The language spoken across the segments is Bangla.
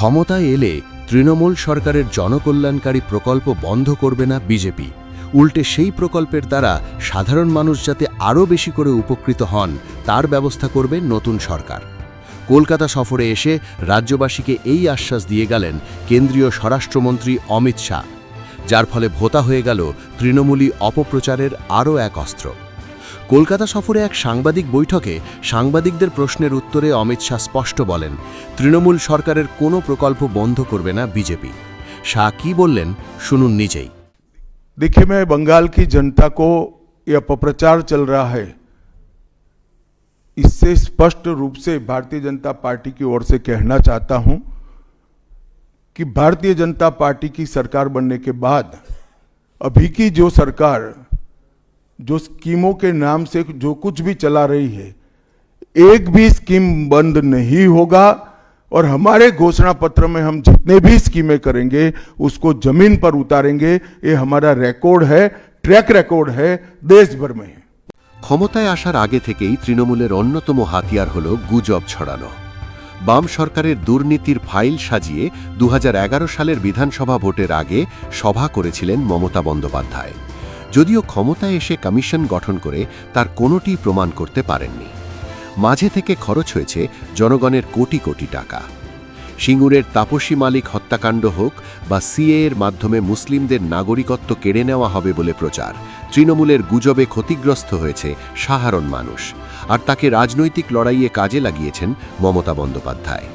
ক্ষমতায় এলে তৃণমূল সরকারের জনকল্যাণকারী প্রকল্প বন্ধ করবে না বিজেপি। উল্টে সেই প্রকল্পের দ্বারা সাধারণ মানুষ যাতে আরও বেশি করে উপকৃত হন, তার ব্যবস্থা করবে নতুন সরকার। কলকাতা সফরে এসে রাজ্যবাসীকে এই আশ্বাস দিয়ে গেলেন কেন্দ্রীয় স্বরাষ্ট্রমন্ত্রী অমিত শাহ, যার ফলে ভোতা হয়ে গেল তৃণমূলী অপপ্রচারের আরও এক অস্ত্র। কলকাতা সফরে এক সাংবাদিক বৈঠকে সাংবাদিকদের প্রশ্নের উত্তরে অমিত শাহ স্পষ্ট বলেন তৃণমূল সরকারের কোনো প্রকল্প বন্ধ করবে না বিজেপি শাহ কি বললেন শুনুন নিজেই देखिए मैं बंगाल की जनता को यह अपप्रचार चल रहा है इससे स्पष्ट रूप से भारतीय जनता पार्टी की ओर से कहना चाहता हूं कि भारतीय जनता पार्टी की सरकार बनने के बाद अभी की जो सरकार जो स्कीमों के नाम से जो कुछ भी चला रही है एक भी स्कीम बंद नहीं होगा और हमारे घोषणा पत्र में हम जितने भी स्कीमें करेंगे उसको जमीन पर उतारेंगे ये हमारा रिकॉर्ड है ट्रैक रिकॉर्ड है देश भर में ক্ষমতায় আসার আগে থেকেই তৃণমূলের অন্যতম হাতিয়ার হল গুজব ছড়ানো বাম সরকারের দুর্নীতির ফাইল সাজিয়ে দু সালের বিধানসভা ভোটের আগে সভা করেছিলেন মমতা বন্দ্যোপাধ্যায় যদিও ক্ষমতায় এসে কমিশন গঠন করে তার কোনোটি প্রমাণ করতে পারেননি। মাঝে থেকে খরচ হয়েছে জনগণের কোটি কোটি টাকা। সিঙ্গুরের তাপসী মালিক হত্যাকাণ্ড হোক বা সিএ এর মাধ্যমে মুসলিমদের নাগরিকত্ব কেড়ে নেওয়া হবে বলে প্রচার, তৃণমূলের গুজবে ক্ষতিগ্রস্ত হয়েছে সাধারণ মানুষ। আর তাকে রাজনৈতিক লড়াইয়ে কাজে লাগিয়েছেন মমতা বন্দ্যোপাধ্যায়।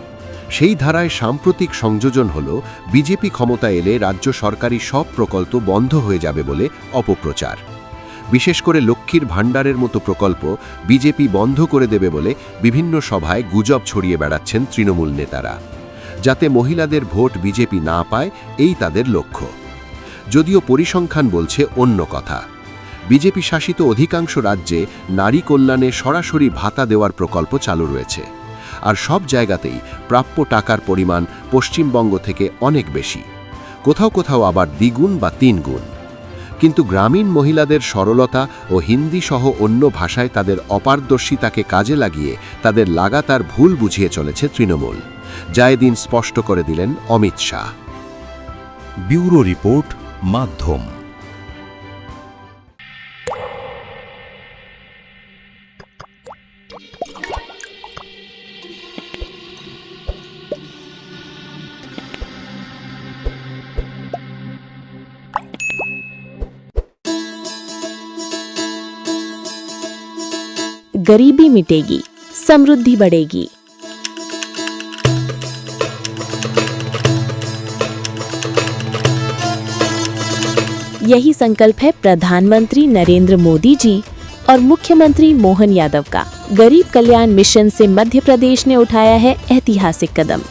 সেই ধারায় সাম্প্রতিক সংযোজন হল, বিজেপি ক্ষমতা এলে রাজ্য সরকারি সব প্রকল্প বন্ধ হয়ে যাবে বলে অপপ্রচার। বিশেষ করে লক্ষ্মীর ভাণ্ডারের মতো প্রকল্প বিজেপি বন্ধ করে দেবে বলে বিভিন্ন সভায় গুজব ছড়িয়ে বেড়াচ্ছেন তৃণমূল নেতারা। যাতে মহিলাদের ভোট বিজেপি না পায়, এই তাদের লক্ষ্য। যদিও পরিসংখ্যান বলছে অন্য কথা। বিজেপি শাসিত অধিকাংশ রাজ্যে নারী কল্যাণে সরাসরি ভাতা দেওয়ার প্রকল্প চালু রয়েছে। আর সব জায়গাতেই প্রাপ্য টাকার পরিমাণ পশ্চিমবঙ্গ থেকে অনেক বেশি। কোথাও কোথাও আবার দ্বিগুণ বা তিনগুণ। কিন্তু গ্রামীণ মহিলাদের সরলতা ও হিন্দি সহ অন্য ভাষায় তাদের অপারদর্শিতাকে কাজে লাগিয়ে তাদের লাগাতার ভুল বুঝিয়ে চলেছে তৃণমূল। যা এদিন স্পষ্ট করে দিলেন অমিত শাহ। ব্যুরো রিপোর্ট, মাধ্যম। गरीबी मिटेगी, समृद्धि बढ़ेगी। यही संकल्प है प्रधानमंत्री नरेंद्र मोदी जी और मुख्यमंत्री मोहन यादव का। गरीब कल्याण मिशन से मध्य प्रदेश ने उठाया है ऐतिहासिक कदम।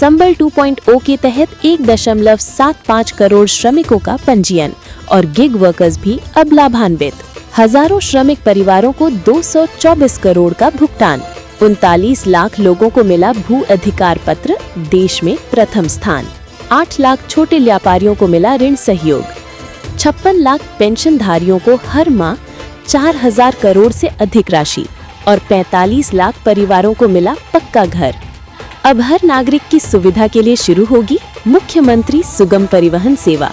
संबल 2.0 के तहत एक दशमलव सात पाँच करोड़ श्रमिकों का पंजीयन और गिग वर्कर्स भी अब लाभान्वित। हज़ारों श्रमिक परिवारों को 224 करोड़ का भुगतान। उनतालीस लाख लोगों को मिला भू अधिकार पत्र, देश में प्रथम स्थान। आठ लाख छोटे व्यापारियों को मिला ऋण सहयोग। छप्पन लाख पेंशनधारियों को हर माह चार हज़ार करोड़ से अधिक राशि और 45 लाख परिवारों को मिला पक्का घर। अब हर नागरिक की सुविधा के लिए शुरू होगी मुख्यमंत्री सुगम परिवहन सेवा।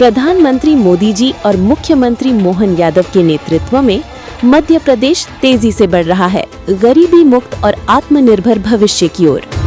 प्रधानमंत्री मोदी जी और मुख्यमंत्री मोहन यादव के नेतृत्व में मध्य प्रदेश तेज़ी से बढ़ रहा है। गरीबी मुक्त और आत्मनिर्भर भविष्य की ओर।